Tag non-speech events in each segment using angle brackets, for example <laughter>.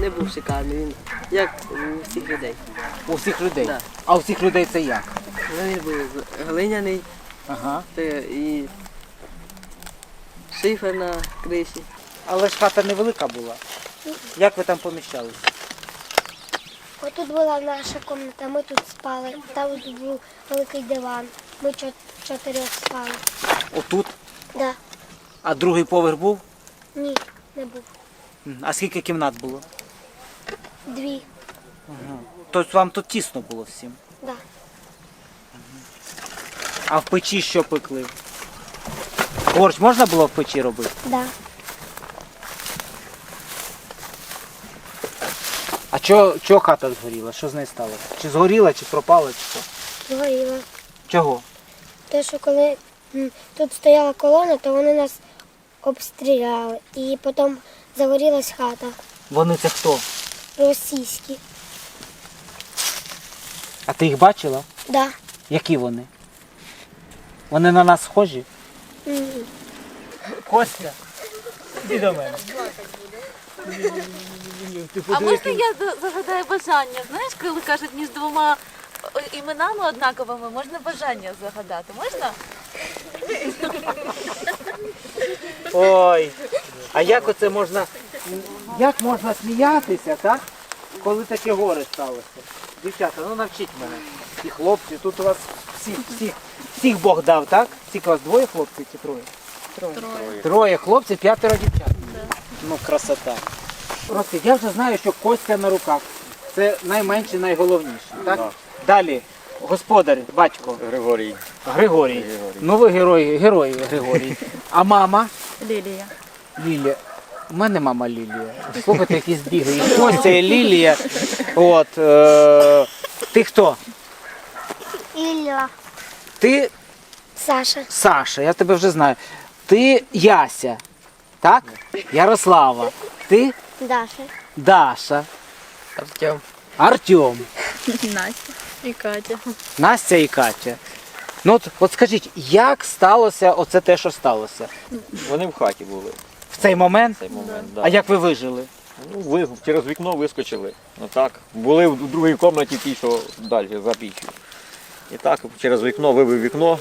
Не був шикарний, він як у всіх людей. У всіх людей. Да. А у всіх людей це як? Він був глиняний Ага. та і шифер на криші. Але ж хата невелика була. Як ви там поміщались? Отут була наша кімната, ми тут спали. Там тут був великий диван. Ми чо- чотирьох спали. Отут? Да. А другий поверх був? Ні, не був. А скільки кімнат було? Дві. Тобто вам тут тісно було всім. Да. А в печі що пекли? Борщ можна було в печі робити? Да. Чого чого хата згоріла? Що з нею сталося? Чи згоріла, чи пропала, чи що? Згоріло. Чого? Те, що коли м, тут стояла колона, то вони нас обстріляли. І потім загорілась хата. Вони це хто? Російські. А ти їх бачила? Да. Які вони? Вони на нас схожі? М, Костя, іди до мене. А можна я загадаю бажання? Знаєш, коли кажуть між двома іменами однаковими, можна бажання загадати. Можна? Ой, а як оце можна, як можна сміятися, так? Коли таке горе сталося? Дівчата, ну навчіть мене. І хлопці, тут у вас всіх, всіх, всіх Бог дав, так? У вас двоє хлопців чи троє? Троє. Троє хлопців, п'ятеро дівчат. Ну, красота. Просто я вже знаю, що Костя на руках. Це найменше, найголовніше. Так? Далі, господар, батько. Григорій. Григорій. Ну ви герой, герой Григорій. А мама? Лілія. Лілія. У мене мама Лілія. Слухайте, які збіги. І Костя, і Лілія. От, е, ти хто? Ілля. Ти Саша. Саша, я тебе вже знаю. Ти Яся. Так? Ярослава. Ти Даша. Даша. Артем. Артем. <laughs> Настя і Катя. Настя і Катя. Ну от, от скажіть, як сталося оце те, що сталося? Вони в хаті були В цей момент? в цей момент. Да. А як ви вижили? Ну, ви через вікно вискочили. Ну так. Були в другій кімнаті ті, що далі за піччю. І так через вікно вибив вікно.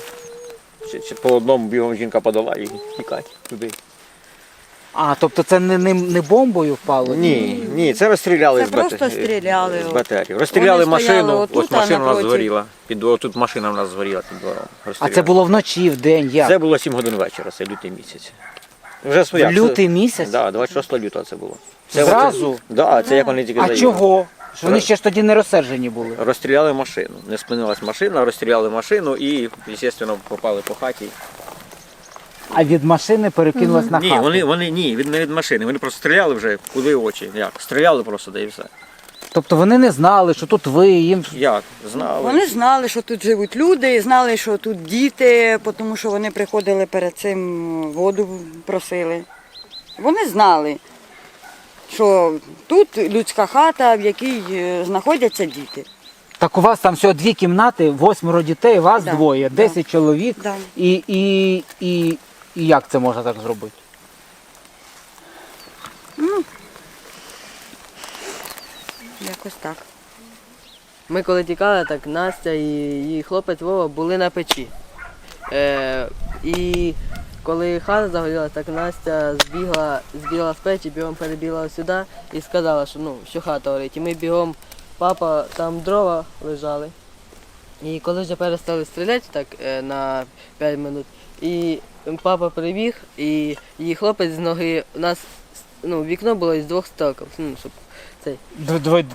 Чи, чи по одному бігом жінка подала і тікать туди. А, тобто це не, не, не бомбою впало? Ні, ні, це розстріляли Це з, бат... просто стріляли, з от. батарів. Розстріляли Вони машину, отут, ось машина у нас напроти- згоріла. Під тут машина у нас згоріла під двором. А Розстріляли. це було вночі, в день, як? Це було 7 годин вечора, це лютий місяць. Вже своя. Лютий місяць? Так, да, 26 лютого це було. Це Зразу? Так, да, це як вони тільки А заїхали. чого? Що вони ще ж тоді не розсержені були. Розстріляли машину. Не спинилась машина, розстріляли машину і, звісно, попали по хаті. А від машини перекинулась на ні, вони, вони ні, від, не від машини. Вони просто стріляли вже куди очі. Як? Стріляли просто, да і все. Тобто вони не знали, що тут ви, їм Як? Знали. Вони знали, що тут живуть люди, знали, що тут діти, тому що вони приходили перед цим воду просили. Вони знали, що тут людська хата, в якій е, знаходяться діти. Так у вас там всього дві кімнати, восьмеро дітей, вас Да, двоє, да. десять чоловік. Да. І, і, і, і як це можна так зробити? Якось так. Ми коли тікали, так Настя і її хлопець Вова були на печі. Е, і коли хата загоріла, так Настя збігла, збігла з печі, бігом перебігла сюди і сказала, що, ну, що хата горить. І ми бігом, папа, там дрова лежали. І коли вже перестали стріляти так е, на 5 минут, і папа прибіг, і її хлопець з ноги, у нас ну, вікно було із двох стоків, ну, щоб цей.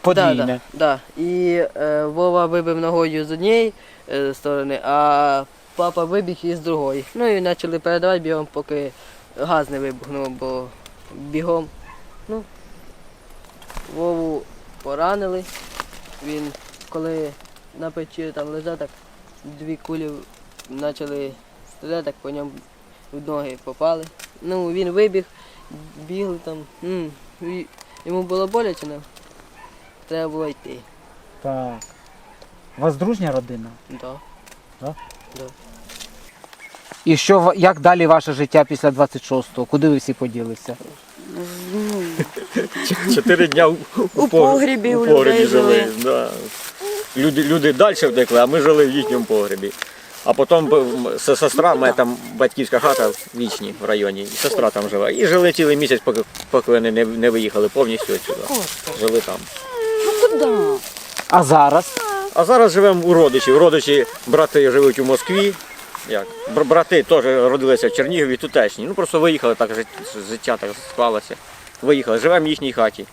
Подвійне. Да, да, да. І е, Вова вибив ногою з однієї е, сторони, а папа вибіг із другої. Ну і почали передавати бігом, поки газ не вибухнув, бо бігом. Ну, Вову поранили. Він коли на печі там лежав, так дві кулі почали стріляти, так по ньому в ноги попали. Ну, він вибіг, бігли там. м, і Йому було боляче, не? Треба було йти. Так. У вас дружня родина? Да. І що ва- як далі ваше життя після 26-го? Куди ви всі поділися? Ну, Чотири дня у, У погрібі у людей жили. Да. Люди, люди далі втекли, а ми жили в їхньому погребі. А потім сестра, моя там батьківська хата в Вічні в районі, і сестра там жила. І жили цілий місяць, поки, поки вони не, не виїхали повністю відсюди. Жили там. ну куди? А зараз? А зараз живемо у родичів. Родичі, брати живуть у Москві. Як? Брати теж родилися в Чернігові, тутешні. Ну просто виїхали, так життя так склалося. Виїхали, живемо в їхній хаті.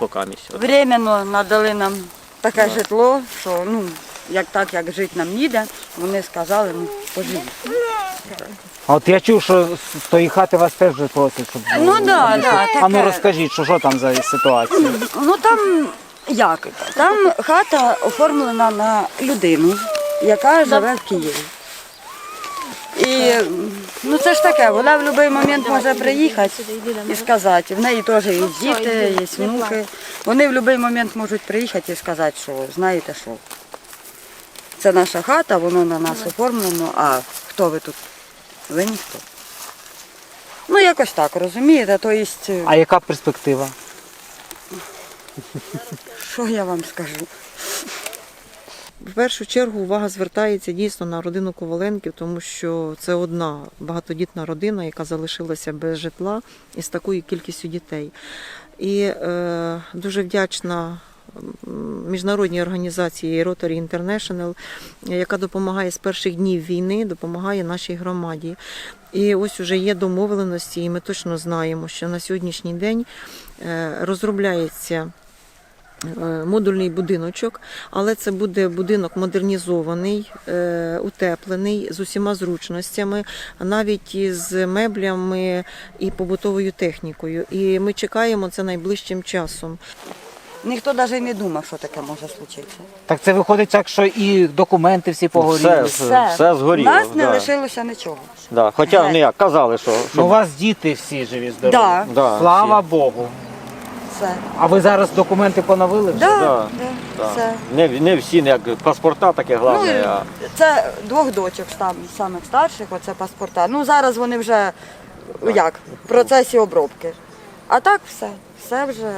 Поки місяць. Временно надали нам таке житло, що ну, як так, як жити нам ніде, вони сказали, ну, поживіть. А От я чув, що з тої хати вас теж вже просять, щоб. Ну да, да, А ну таке. розкажіть, що, що там за ситуація? Ну там як? Там хата оформлена на людину, яка живе в Києві. І ну це ж таке, вона в будь-який момент може приїхати і сказати. В неї теж є діти, є внуки. Вони в будь-який момент можуть приїхати і сказати, що знаєте що. Це наша хата, воно на нас оформлено, а хто ви тут? Ви ніхто. Ну, якось так, розумієте? Тобто, А яка перспектива? що я вам скажу? В першу чергу увага звертається дійсно на родину Коваленків, тому що це одна багатодітна родина, яка залишилася без житла із такою кількістю дітей. І е, дуже вдячна міжнародній організації Rotary International, яка допомагає з перших днів війни, допомагає нашій громаді. І ось уже є домовленості, і ми точно знаємо, що на сьогоднішній день е, розробляється модульний будиночок, але це буде будинок модернізований, е, утеплений з усіма зручностями, навіть із меблями і побутовою технікою. І ми чекаємо це найближчим часом. Ніхто навіть не думав, що таке може случитися. Так це виходить так, що і документи всі погоріли. Все, все згоріло. У нас не да. лишилося нічого. Да. Хоча ну як, казали, що, що Ну, у вас діти всі живі здорові. Да. Да, Слава всі. Богу. Все. А ви зараз документи поновили? вже? Да, Да, да, да. все. Не, не всі, не як паспорта таке головне, Ну, а Це двох дочок там, самих старших, оце паспорта. Ну зараз вони вже як, в процесі обробки. А так все, все вже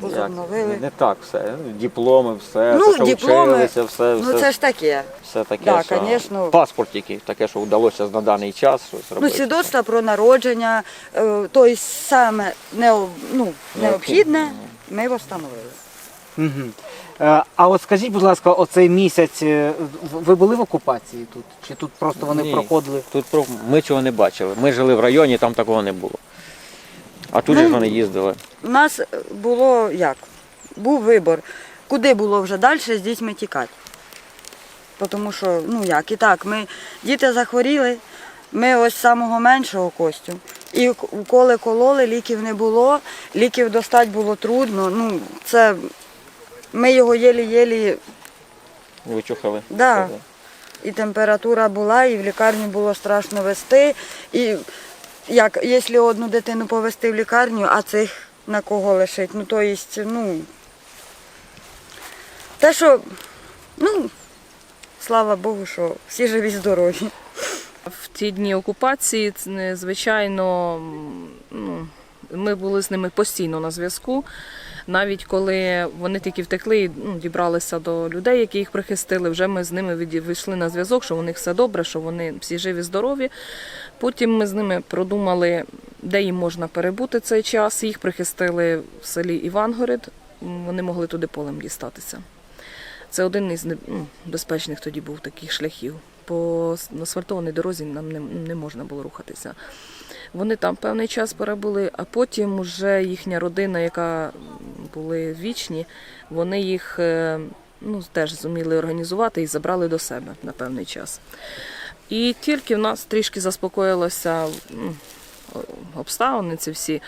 возобновили. не, не так все. Дипломи, все, Ну, що дипломи, вчилися, все, Ну все, це ж таке. все таке. да, що- конечно. Паспорт тільки, таке, що вдалося на даний час щось Ну, робити. свідоцтво про народження, е, тобто саме нео- ну, необхідне, ми встановили. Е, А от скажіть, будь ласка, оцей місяць е, ви були в окупації тут? Чи тут просто вони Ні. проходили? Тут ми цього не бачили. Ми жили в районі, там такого не було. А тут же ж вони їздили. У нас було як? Був вибор, куди було вже далі з дітьми тікати. Тому що, ну як, і так, ми діти захворіли, ми ось самого меншого костю. І уколи кололи, ліків не було, ліків достати було трудно. Ну, це ми його єлі-єлі, Вичухали. да. і температура була, і в лікарню було страшно вести. І як, якщо одну дитину повезти в лікарню, а цих на кого лишить? Ну, то єсть, ну, те, що, ну, слава Богу, що всі живі здорові. В ті дні окупації, звичайно, ну, ми були з ними постійно на зв'язку. Навіть коли вони тільки втекли і ну, дібралися до людей, які їх прихистили, вже ми з ними вийшли на зв'язок, що у них все добре, що вони всі живі, здорові. Потім ми з ними продумали, де їм можна перебути цей час. Їх прихистили в селі Івангород, вони могли туди полем дістатися. Це один із ну, безпечних тоді був таких шляхів. По асфальтованій дорозі нам не, не можна було рухатися. Вони там певний час перебули, а потім вже їхня родина, яка були вічні, вони їх е, ну, теж зуміли організувати і забрали до себе на певний час. І тільки в нас трішки заспокоїлося обставини ці всі,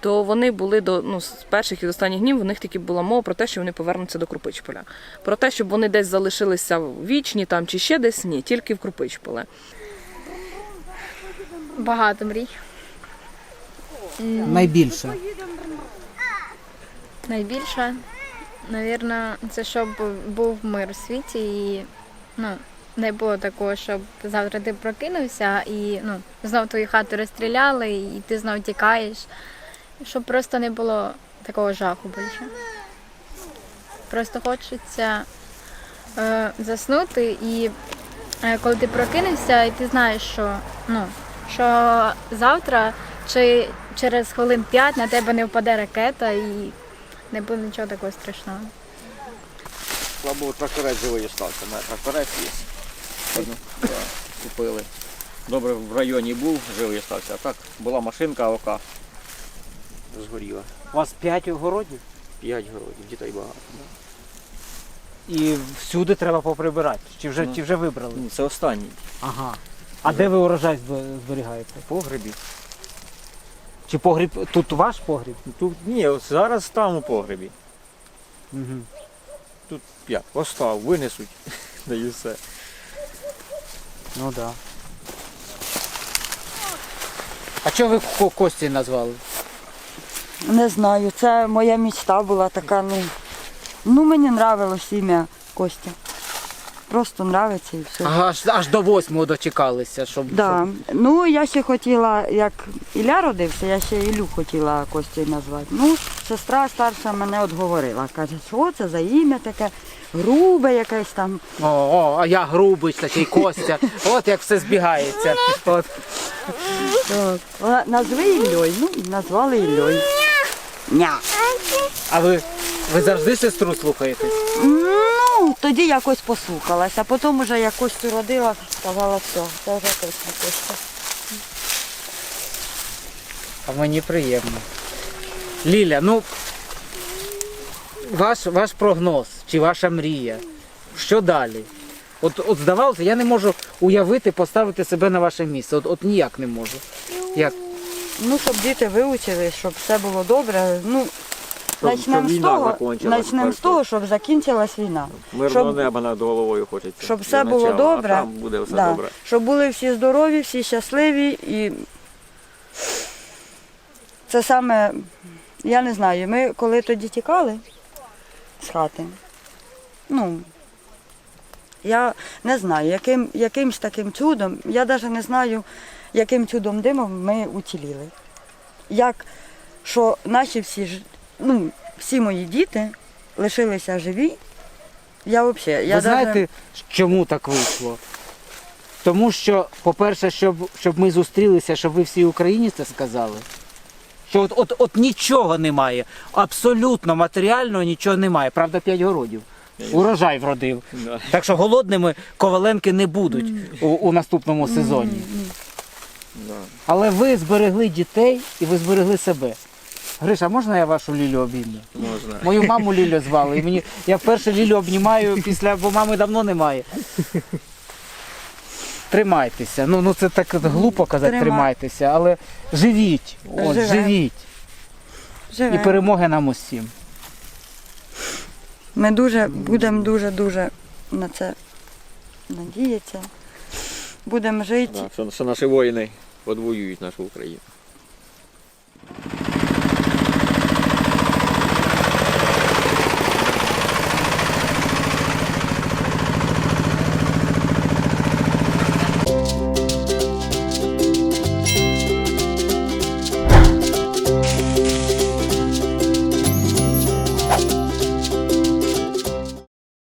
то вони були до ну, з перших і з останніх днів, у них тільки була мова про те, що вони повернуться до Крупичполя. Про те, щоб вони десь залишилися вічні там чи ще десь, ні, тільки в Крупичполе. Багато мрій. Найбільше. найбільше, навірно, це щоб був мир у світі і ну, не було такого, щоб завтра ти прокинувся і ну, знов твою хату розстріляли, і ти знов тікаєш. Щоб просто не було такого жаху більше. Просто хочеться е, заснути і е, коли ти прокинешся, і ти знаєш, що, ну, що завтра чи через хвилин 5 на тебе не впаде ракета і не буде нічого такого страшного. Слава тракторець живий стався. У мене тракторець є. Одну, Купили. Добре, в районі був, живий стався. А так була машинка АОК. Згоріла. У вас п'ять огородів? П'ять городів, дітей багато. І всюди треба поприбирати. Чи вже, Ну. чи вже вибрали? Ні, Це останній. Ага. А де ви урожай зб- зберігаєте? Погребі. Чи погріб тут ваш погріб? Тут ні, от зараз там у погребі. Угу. Тут як, остав, винесуть. <laughs> Да і все. Ну так. Да. А чого ви Ко- Кості назвали? Не знаю, це моя мечта була така, ну, ну мені нравилось ім'я Костя. Просто нравиться і все. Ага, аж, аж до восьмого дочекалися, щоб. Да. Ну, я ще хотіла, як Ілля родився, я ще Ілю хотіла Костю назвати. Ну, сестра старша мене отговорила. Каже, що це за ім'я таке грубе якесь там. О, о, а я грубий такий Костя. От як все збігається. От. Вона, Назви Іллей. Ну, і назвали Іллей. Ня. А ви, ви завжди сестру слухаєтесь? Тоді якось послухалася, а потім вже як Костю родила, сказала, все, це вже точно Костя. А мені приємно. Ліля, ну ваш, ваш прогноз чи ваша мрія. Що далі? От, от здавалося, я не можу уявити, поставити себе на ваше місце. От, от ніяк не можу. Як? Ну, щоб діти вивчили, щоб все було добре. Ну, Щоб- щоб з війна того, закінчилась почнемо з перше. того, щоб закінчилась війна. Мирного Щоб- неба над головою хочеться. Щоб для все було начала, добре. А там буде все Да. добре. Щоб були всі здорові, всі щасливі і це саме, я не знаю, ми коли тоді тікали з хати, ну, я не знаю, яким, якимсь таким чудом, я навіть не знаю, яким чудом димом ми уціліли. Як, що наші всі, ж- ну, всі мої діти лишилися живі, я взагалі, я Ви знаєте, даже- чому так вийшло? Тому що, по-перше, щоб, щоб ми зустрілися, щоб ви всій Україні це сказали. Що от, от, от нічого немає, абсолютно матеріального нічого немає. Правда, п'ять городів. Урожай вродив. Да. Так що голодними коваленки не будуть у, у наступному сезоні. Да. Але ви зберегли дітей і ви зберегли себе. Гриша, можна я вашу Лілю обійму? Можна. Мою маму Лілю звали. І мені, я вперше Лілю обнімаю після, бо мами давно немає. Тримайтеся. Ну, ну це так глупо казати, Трима- тримайтеся, але живіть. От, Живемо. живіть. І живемо. перемоги нам усім. Ми дуже будемо дуже-дуже на це надіятися. Будемо жити. Да, що, що наші воїни подвоюють нашу Україну.